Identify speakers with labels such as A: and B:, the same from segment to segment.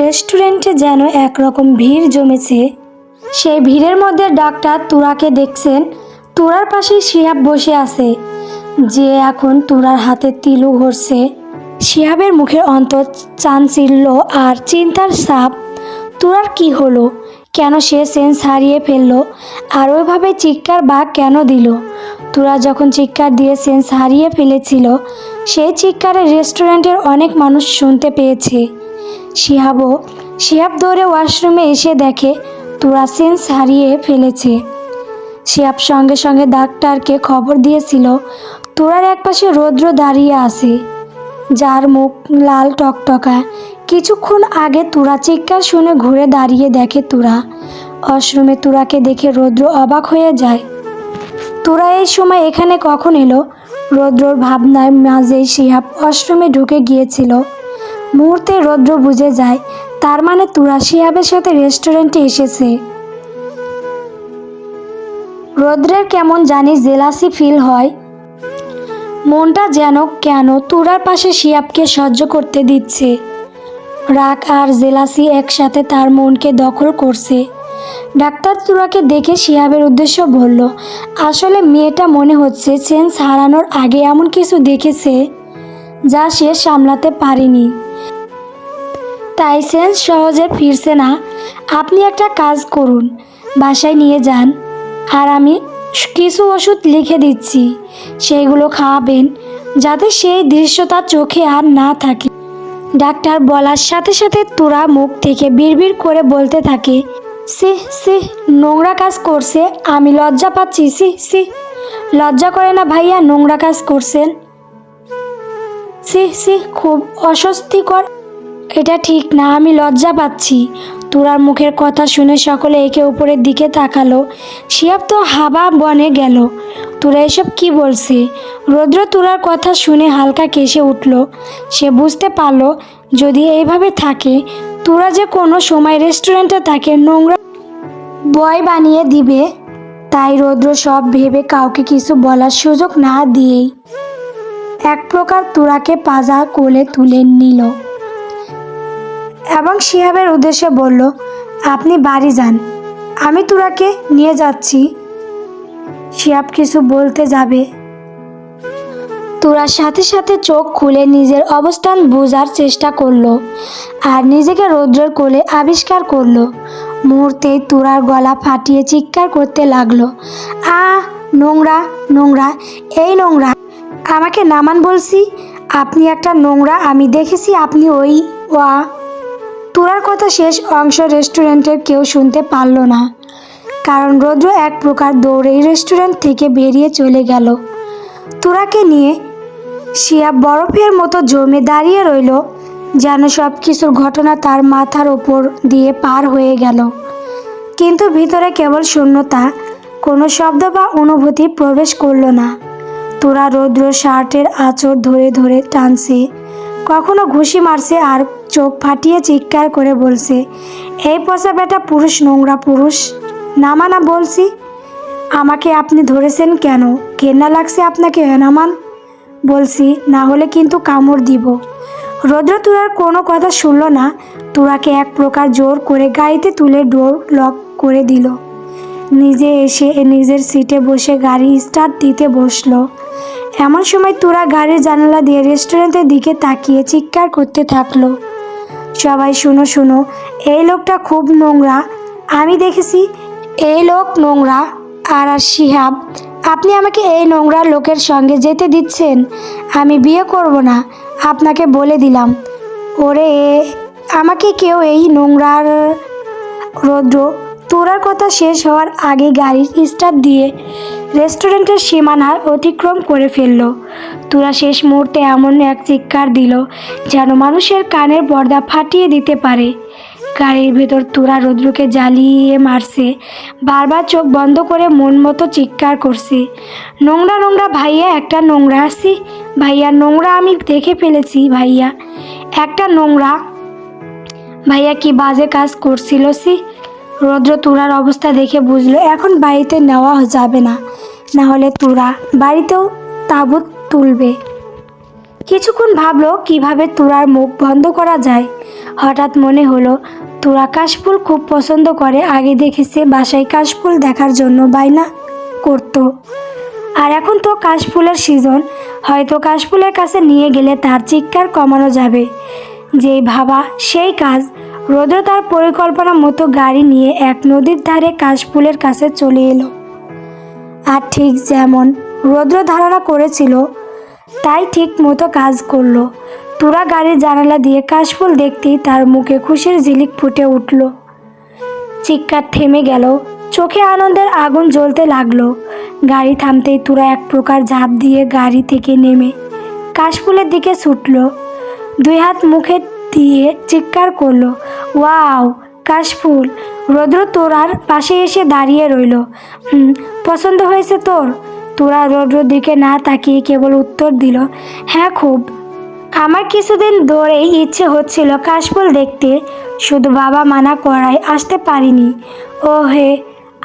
A: রেস্টুরেন্টে যেন একরকম ভিড় জমেছে। সেই ভিড়ের মধ্যে ডাক্তার তুরাকে দেখছেন। তুরার পাশেই শিহাব বসে আছে। যে এখন তুরার হাতে তিলু ঘষছে। শিহাবের মুখের অন্তর চাঞ্চিল্য আর চিন্তার সাপ তুরার কি হলো? কেন সে সেন্স হারিয়ে ফেলল? আর ওইভাবে চিৎকার বা কেন দিল? তুরা যখন চিৎকার দিয়ে সেন্স হারিয়ে ফেলেছিল, সেই চিৎকারে রেস্টুরেন্টের অনেক মানুষ শুনতে পেয়েছে। শিহাবও, শিহাব দৌড়ে ওয়াশরুমে এসে দেখে তুরা সেন্স হারিয়ে ফেলেছে। শিহাব সঙ্গে সঙ্গে ডাক্তারকে খবর দিয়েছিল, তুরার একপাশে রৌদ্র দাঁড়িয়ে আছে, যার মুখ লাল টকটকা। কিছুক্ষণ আগে তুরা চিৎকার শুনে ঘুরে দাঁড়িয়ে দেখে তুরা। অশ্রমে তুরাকে দেখে রৌদ্র অবাক হয়ে যায়। তোরা এই সময় এখানে কখন এলো? রৌদ্রর ভাবনার মাঝেই শিহাব অশ্রমে ঢুকে গিয়েছিল। মুহূর্তে রৌদ্র বুঝে যায়। তার মানে তুরা শিহাবের সাথে রেস্টুরেন্টে এসেছে। রৌদ্রের কেমন জানি জেলাসি ফিল হয়। মনটা যেন কেন তুরার পাশে শিয়াবকে সহ্য করতে দিচ্ছে। রাগ আর জেলাসি একসাথে তার মনকে দখল করছে। ডাক্তার তুরাকে দেখে শিহাবের উদ্দেশ্য বলল, আসলে মেয়েটা মনে হচ্ছে সেন্স হারানোর আগে এমন কিছু দেখেছে, যা সে সামলাতে পারেনি। তাই সেন্স সহজে ফিরছে না। আপনি একটা কাজ করুন, বাসায় নিয়ে যান। আর আমি কিছু ওষুধ লিখে দিচ্ছি, সেইগুলো খাওয়াবেন, যাতে সেই দৃশ্য তার চোখে আর না থাকে। ডাক্তার বলার সাথে সাথে তোরা মুখ থেকে বিড়বিড় করে বলতে থাকে সি সি নোংরা কাজ করছে, আমি লজ্জা পাচ্ছি সি সি লজ্জা করে না ভাইয়া নোংরা কাজ করছেন? সি সি খুব অস্বস্তিকর এটা ঠিক না, আমি লজ্জা পাচ্ছি। তুরার মুখের কথা শুনে সকলে একে উপরের দিকে তাকালো। শিয়াব তো হাবা বনে গেল। তুরা এসব কি বলছে? রৌদ্র তুরার কথা শুনে হালকা কেসে উঠল। সে বুঝতে পারল, যদি এইভাবে থাকে, তুরা যে কোনো সময় রেস্টুরেন্টে তাকে নোংরা বয় বানিয়ে দিবে। তাই রৌদ্র সব ভেবে কাউকে কিছু বলার সুযোগ না দিয়েই এক প্রকার তুরাকে পাজা কোলে তুলে নিল। এবং শিহাবের উদ্দেশ্যে বলল, আপনি বাড়ি যান। আমি তুরাকে নিয়ে যাচ্ছি। শিহাব কিছু বলতে যাবে। তুরার সাথে সাথে চোখ খুলে নিজের অবস্থান বোঝার চেষ্টা করল আর নিজেকে রৌদ্রের কোলে আবিষ্কার করল। মুহূর্তেই তুরার গলা ফাটিয়ে চিৎকার করতে লাগল, আ, নোংরা নোংরা, এই নোংরা, আমাকে নামান বলছি। আপনি একটা নোংরা, আমি দেখেছি, আপনি ওই, ওয়া তুরার কথা শেষ অংশ রেস্টুরেন্টের কেউ শুনতে পারল না। কারণ রৌদ্র এক প্রকার দৌড়েই রেস্টুরেন্ট থেকে বেরিয়ে চলে গেল। তুরাকে নিয়ে শিয়া বরফের মতো জমে দাঁড়িয়ে রইল, যেন সব কিছুর ঘটনা তার মাথার ওপর দিয়ে পার হয়ে গেল। কিন্তু ভিতরে কেবল শূন্যতা, কোনো শব্দ বা অনুভূতি প্রবেশ করল না। তোরা রৌদ্র শার্টের আঁচড় ধরে ধরে টানছে, কখনো ঘুষি মারছে আর চোখ ফাটিয়ে চিৎকার করে বলছে, এই পচা বেটা পুরুষ, নোংরা পুরুষ। নামা না বলছি। আমাকে আপনি ধরেছেন কেন? ঘেন্না লাগছে আপনাকে নামান বলছি, না হলে কিন্তু কামড় দিব। রৌদ্র তুরার কোনো কথা শুনল না। তুরাকে এক প্রকার জোর করে গাড়িতে তুলে ডোর লক করে দিল। নিজে এসে নিজের সিটে বসে গাড়ি স্টার্ট দিতে বসল। এমন সময় তোরা গাড়ির জানালা দিয়ে রেস্টুরেন্টের দিকে তাকিয়ে চিৎকার করতে থাকল। সবাই শুনো শুনো। এই লোকটা খুব নোংরা। আমি দেখেছি এই লোক নোংরা আর আর শিহাব। আপনি আমাকে এই নোংরা লোকের সঙ্গে যেতে দিচ্ছেন। আমি বিয়ে করব না, আপনাকে বলে দিলাম। ওরে, আমাকে কেউ এই নোংরার রৌদ্র। তোরার কথা শেষ হওয়ার আগে গাড়ির স্টার্ট দিয়ে রেস্টুরেন্টের সীমানা অতিক্রম করে ফেলল। তোরা শেষ মুহূর্তে এমন এক চিৎকার দিল যেন মানুষের কানের পর্দা ফাটিয়ে দিতে পারে। গাড়ির ভেতর তোরা রৌদ্রকে জ্বালিয়ে মারছে, বারবার চোখ বন্ধ করে মন মতো চিৎকার করছে। নোংরা নোংরা, ভাইয়া, একটা নোংরা আসি ভাইয়া, নোংরা আমি দেখে ফেলেছি, ভাইয়া। একটা নোংরা, ভাইয়া কি বাজে কাজ করছিল সি রৌদ্র তুরার অবস্থা দেখে বুঝলো, এখন বাড়িতে নেওয়া যাবে না। না হলে তুরা বাড়িতেও তাবুত তুলবে। কিছুক্ষণ ভাবলো, কীভাবে তুরার মুখ বন্ধ করা যায়। হঠাৎ মনে হলো, তোরা কাশফুল খুব পছন্দ করে। আগে দেখেছে বাসায় কাশফুল দেখার জন্য বায়না করতো। আর এখন তো কাশফুলের সিজন, হয়তো কাশফুলের কাছে নিয়ে গেলে তার চিৎকার কমানো যাবে। যেই ভাবা, সেই কাজ রৌদ্র তার পরিকল্পনা মতো গাড়ি নিয়ে এক নদীর ধারে কাশফুলের কাছে চলে এলো। আর ঠিক যেমন রৌদ্র ধারণা করেছিল, তাই ঠিক মতো কাজ করল। তুরা গাড়ির জানালা দিয়ে কাশফুল দেখতেই তার মুখে খুশির ঝিলিক ফুটে উঠল। চিৎকার থেমে গেল, চোখে আনন্দের আগুন জ্বলতে লাগল। গাড়ি থামতেই তুরা এক প্রকার ঝাঁপ দিয়ে গাড়ি থেকে নেমে কাশফুলের দিকে ছুটল। দুই হাত মুখে দিয়ে চিৎকার করল ওয়াও, কাশফুল। রৌদ্র তোরার পাশে এসে দাঁড়িয়ে রইল। পছন্দ হয়েছে তোর? তোরা রৌদ্র দিকে না তাকিয়ে কেবল উত্তর দিল হ্যাঁ খুব। আমার কিছুদিন ধরেই ইচ্ছে হচ্ছিল কাশফুল দেখতে, শুধু বাবা মানা করায় আসতে পারিনি। ও হে,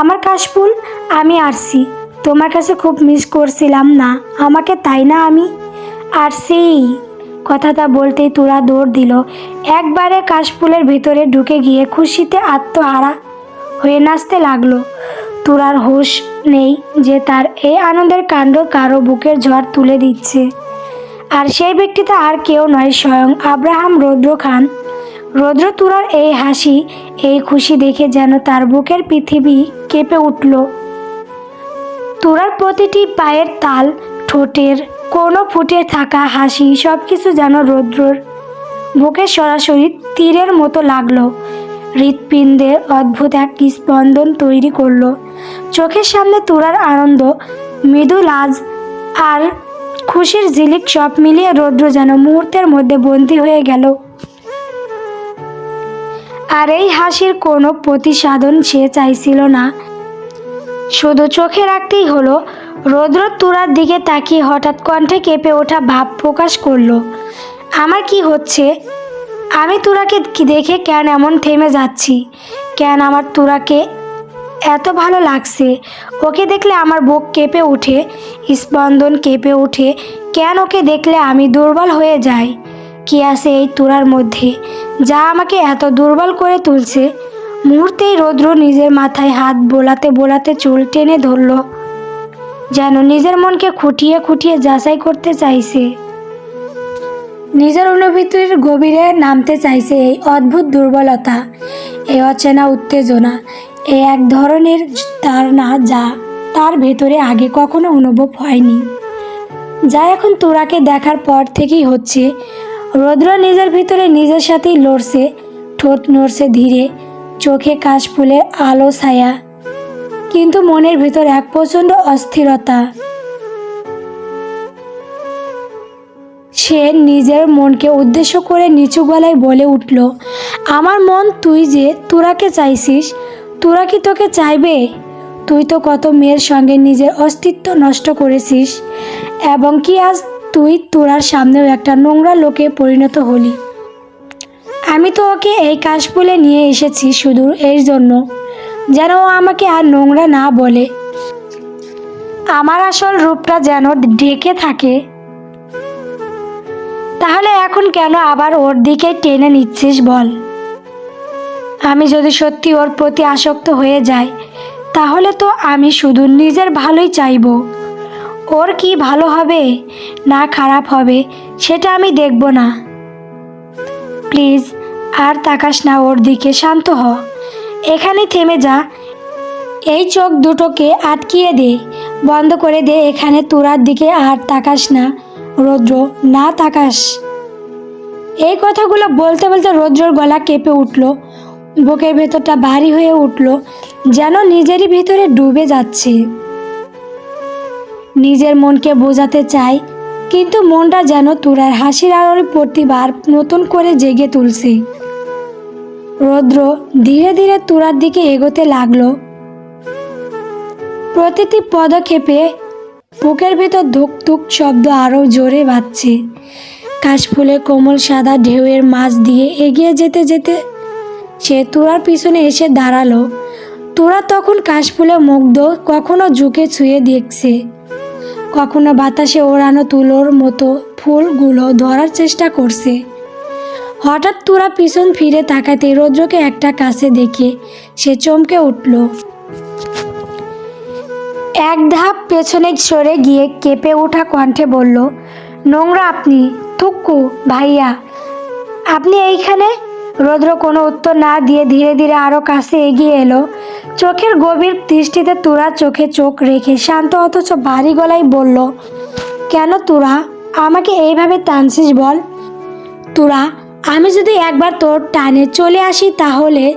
A: আমার কাশফুল, আমি আরছি তোমার কাছে খুব মিস করছিলাম না, আমাকে তাই না আমি? আসছি কথাটা বলতেই তোরা দৌড় দিল। একবারে কাশফুলের ভিতরে ঢুকে গিয়ে খুশিতে আত্মহারা হয়ে নাচতে লাগল। তোরার হুঁশ নেই যে তার এই আনন্দের কাণ্ড কারও বুকের ঝড় তুলে দিচ্ছে। আর সেই ব্যক্তিটা আর কেউ নয়, স্বয়ং আব্রাহাম রৌদ্র খান। রৌদ্র তুরার এই হাসি, এই খুশি দেখে যেন তার বুকের পৃথিবী কেঁপে উঠল। তুরার প্রতিটি পায়ের তাল ঠোঁটের কোনো ফুটে থাকা হাসি সব কিছু যেন রৌদ্রর। বুকে সরাসরি তীরের মতো লাগল। হৃৎপিণ্ডে অদ্ভুত এক স্পন্দন তৈরি করল। চোখের সামনে তুরার আনন্দ, মৃদু লাজ আর খুশির ঝিলিক সব মিলিয়ে রৌদ্র যেন মুহূর্তের মধ্যে বন্দী হয়ে গেল। আর এই হাসির কোনো প্রতিসাধন সে চাইছিল না। শুধু চোখে রাখতেই হলো রৌদ্র তুরার দিকে তাকিয়ে হঠাৎ কণ্ঠে কেঁপে ওঠা ভাব প্রকাশ করল। আমার কি হচ্ছে? আমি তুরাকে দেখে কেন এমন থেমে যাচ্ছি? কেন আমার তুরাকে এত ভালো লাগছে? ওকে দেখলে আমার বুক কেঁপে ওঠে, স্পন্দন কেঁপে ওঠে। কেন ওকে দেখলে আমি দুর্বল হয়ে যাই? কি আছে এই তুরার মধ্যে? যা আমাকে এত দুর্বল করে তুলছে। মুহূর্তেই রৌদ্র নিজের মাথায় হাত বোলাতে বোলাতে চুল টেনে ধরল। যেন নিজের মনকে খুঁটিয়ে খুঁটিয়ে যাচাই করতে চাইছে। নিজের অনুভূতির গভীরে নামতে চাইছে এই অদ্ভুত দুর্বলতা, এই অচেনা উত্তেজনা এ এক ধরনের তার না যা তার ভেতরে আগে কখনো অনুভব হয়নি। যা এখন তোরাকে দেখার পর থেকেই হচ্ছে। রৌদ্র নিজের ভিতরে নিজের সাথেই লড়ছে, ঠোঁট নড়ছে ধীরে, চোখে কাশ ফুলে আলো ছায়া। কিন্তু মনের ভিতর এক প্রচণ্ড অস্থিরতা। সে নিজের মনকে উদ্দেশ্য করে নিচু গলায় বলে উঠল, আমার মন তুই যে, তোরাকে চাইছিস, তোরা কি তোকে চাইবে? তুই তো কত মেয়ের সঙ্গে নিজের অস্তিত্ব নষ্ট করেছিস, এবং কি আজ তুই তোরার সামনেও একটা নোংরা লোকে পরিণত হলি? আমি তো ওকে এই কাশফুলে নিয়ে এসেছি শুধু এর জন্য। যেন আমাকে আর নোংরা না বলে। আমার আসল রূপটা যেন ঢেকে থাকে। তাহলে এখন কেন আবার ওর দিকে টেনে নিচ্ছিস বল? আমি যদি সত্যি ওর প্রতি আসক্ত হয়ে যাই, তাহলে তো আমি শুধু নিজের ভালোই চাইব। ওর কি ভালো হবে, না খারাপ হবে, সেটা আমি দেখব না। প্লিজ, আর তাকাস না ওর দিকে, শান্ত হ। এখানেই থেমে যা। এই চোখ দুটোকে আটকিয়ে দে। বন্ধ করে দে এখানে তোরার দিকে আর তাকাস না। রৌদ্র, না তাকাস। এই কথাগুলো বলতে বলতে রৌদ্রর গলা কেঁপে উঠল। বুকের ভেতরটা ভারী হয়ে উঠল, যেন নিজেরই ভিতরে ডুবে যাচ্ছে। নিজের মনকে বোঝাতে চাই, কিন্তু মনটা যেন তুরার হাসির আলোর প্রতিবার নতুন করে জেগে তুলছে। রৌদ্র ধীরে ধীরে তুরার দিকে এগোতে লাগল। প্রতিটি পদক্ষেপে বুকের ভেতর ধুক ধুক শব্দ আরও জোরে বাজছে। কাশফুলের কোমল সাদা ঢেউয়ের মাছ দিয়ে এগিয়ে যেতে যেতে সে তুরার পিছনে এসে দাঁড়াল। তোরা তখন কাশফুলে মুগ্ধ কখনো ঝুঁকে ছুঁয়ে দেখছে। কখনো বাতাসে ওড়ানো তুলোর মতো ফুলগুলো ধরার চেষ্টা করছে। হঠাৎ তোরা পিছন ফিরে তাকাতে রৌদ্রকে একটা কাছে দেখে সে চমকে উঠল। এক ধাপ পেছনে সরে গিয়ে কেঁপে ওঠা কণ্ঠে বলল, নোংরা আপনি থুক্কু ভাইয়া। আপনি এইখানে? রৌদ্র কোনো উত্তর না দিয়ে ধীরে ধীরে আরও কাছে এগিয়ে এলো। চোখের গভীর দৃষ্টিতে তুরা চোখে চোখ রেখে শান্ত অথচ ভারী গলায় বলল, কেন তুরা? আমাকে এইভাবে টানছিস বল? তুরা আমি যদি একবার তোর টানে চলে আসি তাহলে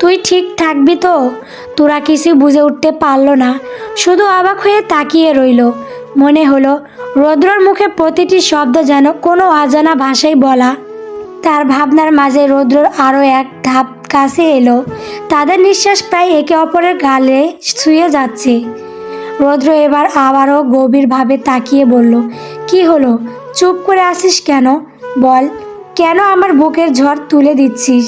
A: তুই ঠিক থাকবি তো? তোরা কিছু বুঝে উঠতে পারল না। শুধু অবাক হয়ে তাকিয়ে রইল। মনে হলো রৌদ্রর মুখে প্রতিটি শব্দ যেন কোনো অজানা ভাষায় বলা। তার ভাবনার মাঝে রৌদ্রর আরও এক ধাপ কাছে এলো। তাদের নিঃশ্বাস প্রায় একে অপরের গালে শুয়ে যাচ্ছে। রৌদ্র এবার আবারও গভীরভাবে তাকিয়ে বলল, কি হলো? চুপ করে আসিস কেন? বল। কেন আমার বুকের ঝড় তুলে দিচ্ছিস?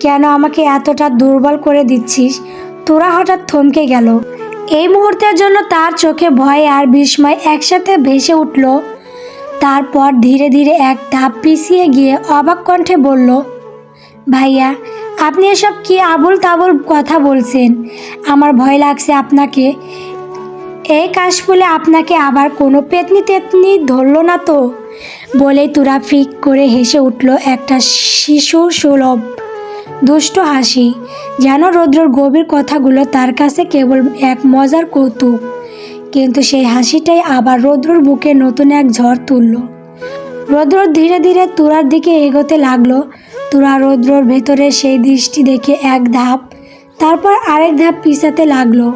A: কেন আমাকে এতটা দুর্বল করে দিচ্ছিস? তোরা হঠাৎ থমকে গেল। এই মুহূর্তের জন্য তার চোখে ভয় আর বিস্ময় একসাথে ভেসে উঠল। তারপর ধীরে ধীরে এক ধাপ পিছিয়ে গিয়ে অবাক কণ্ঠে বলল, ভাইয়া, আপনি এসব কি আবুল তাবুল কথা বলছেন? আমার ভয় লাগছে আপনাকে। এই কাশফুলে আপনাকে আবার কোনো পেতনি তেতনি ধরলো না তো? বলেই তুরা ফিক করে হেসে উঠল একটা শিশু সুলভ, দুষ্ট হাসি, যেন রৌদ্রর গভীর কথাগুলো তার কাছে কেবল এক মজার কৌতুক। কিন্তু সেই হাসিটাই আবার রৌদ্রর বুকে নতুন এক ঝড় তুলল। রৌদ্র ধীরে ধীরে তুরার দিকে এগোতে লাগল। তুরা রৌদ্রর ভেতরে সেই দৃষ্টি দেখে এক ধাপ, তারপর আরেক ধাপ পিছাতে লাগল।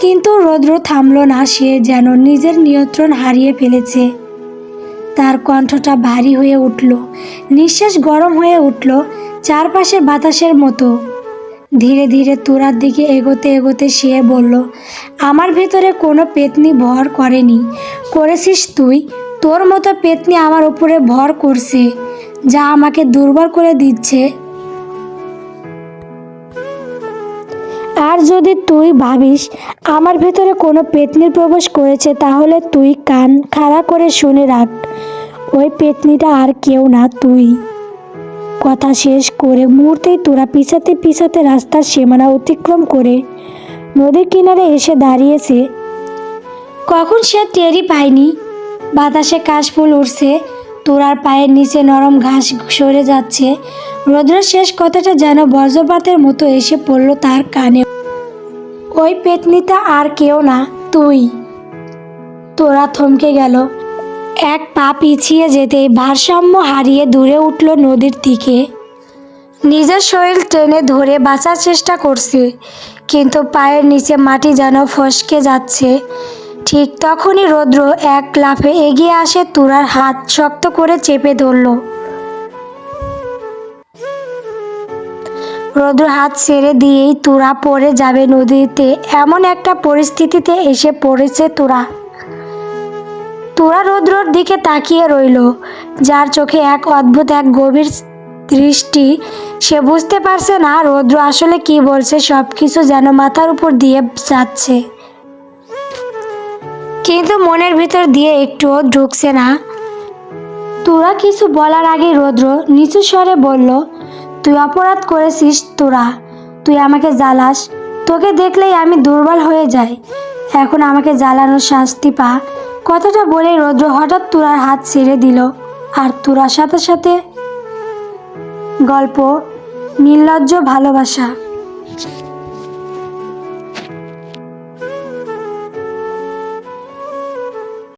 A: কিন্তু রৌদ্র থামলো না, সে যেন নিজের নিয়ন্ত্রণ হারিয়ে ফেলেছে। তার কণ্ঠটা ভারী হয়ে উঠল, নিঃশ্বাস গরম হয়ে উঠল চারপাশের বাতাসের মতো। ধীরে ধীরে তোরার দিকে এগোতে এগোতে সে বলল, আমার ভেতরে কোনো পেতনি ভর করেনি। করেছিস তুই? তোর মতো পেতনি আমার উপরে ভর করছে, যা আমাকে দুর্বল করে দিচ্ছে। আর যদি তুই ভাবিস আমার ভেতরে কোনো পেতনির প্রবেশ করেছে, তাহলে তুই কান খাড়া করে শুনে রাখ। ওই পেতনিটা আর কেউ না, তুই। কথা শেষ করে মুহূর্তেই তোরা পিছাতে পিছাতে রাস্তার সীমানা অতিক্রম করে নদীর কিনারে এসে দাঁড়িয়েছে। কখন সে টেরি পায়নি? বাতাসে কাশফুল উঠছে তোরার পায়ের নিচে নরম ঘাস সরে যাচ্ছে। রৌদ্রের শেষ কথাটা যেন বজ্রপাতের মতো এসে পড়ল তার কানে। ওই পেতনিটা আর কেউ না, তুই। তোরা থমকে গেল। এক পা পিছিয়ে যেতে ভারসাম্য হারিয়ে দূরে উঠল নদীর দিকে। নিজের শরীর টেনে ধরে বাঁচার চেষ্টা করছে, কিন্তু পায়ের নিচে মাটি যেন ফসকে যাচ্ছে। ঠিক তখনই রৌদ্র এক লাফে এগিয়ে আসে তুরার হাত শক্ত করে চেপে ধরল। রৌদ্র হাত ছেড়ে দিয়েই তুরা পড়ে যাবে নদীতে। এমন একটা পরিস্থিতিতে এসে পড়েছে তুরা। তুরা রৌদ্রর দিকে তাকিয়ে রইল, যার চোখে এক অদ্ভুত, এক গভীর দৃষ্টি। সে বুঝতে পারছে না রৌদ্র আসলে কি বলছে সব কিছু যেন মাথার উপর দিয়ে যাচ্ছে। কিন্তু মনের ভিতর দিয়ে একটুও ঢুকছে না। তোরা কিছু বলার আগে রৌদ্র নিচু স্বরে বলল, তুই অপরাধ করেছিস তোরা। তুই আমাকে জ্বালাস। তোকে দেখলেই আমি দুর্বল হয়ে যাই। এখন আমাকে জ্বালানোর শাস্তি পা। কথাটা বলে রৌদ্র হঠাৎ তুরার হাত ছেড়ে দিল। আর তুরার সাথে সাথে গল্প, নির্লজ্জ ভালোবাসা।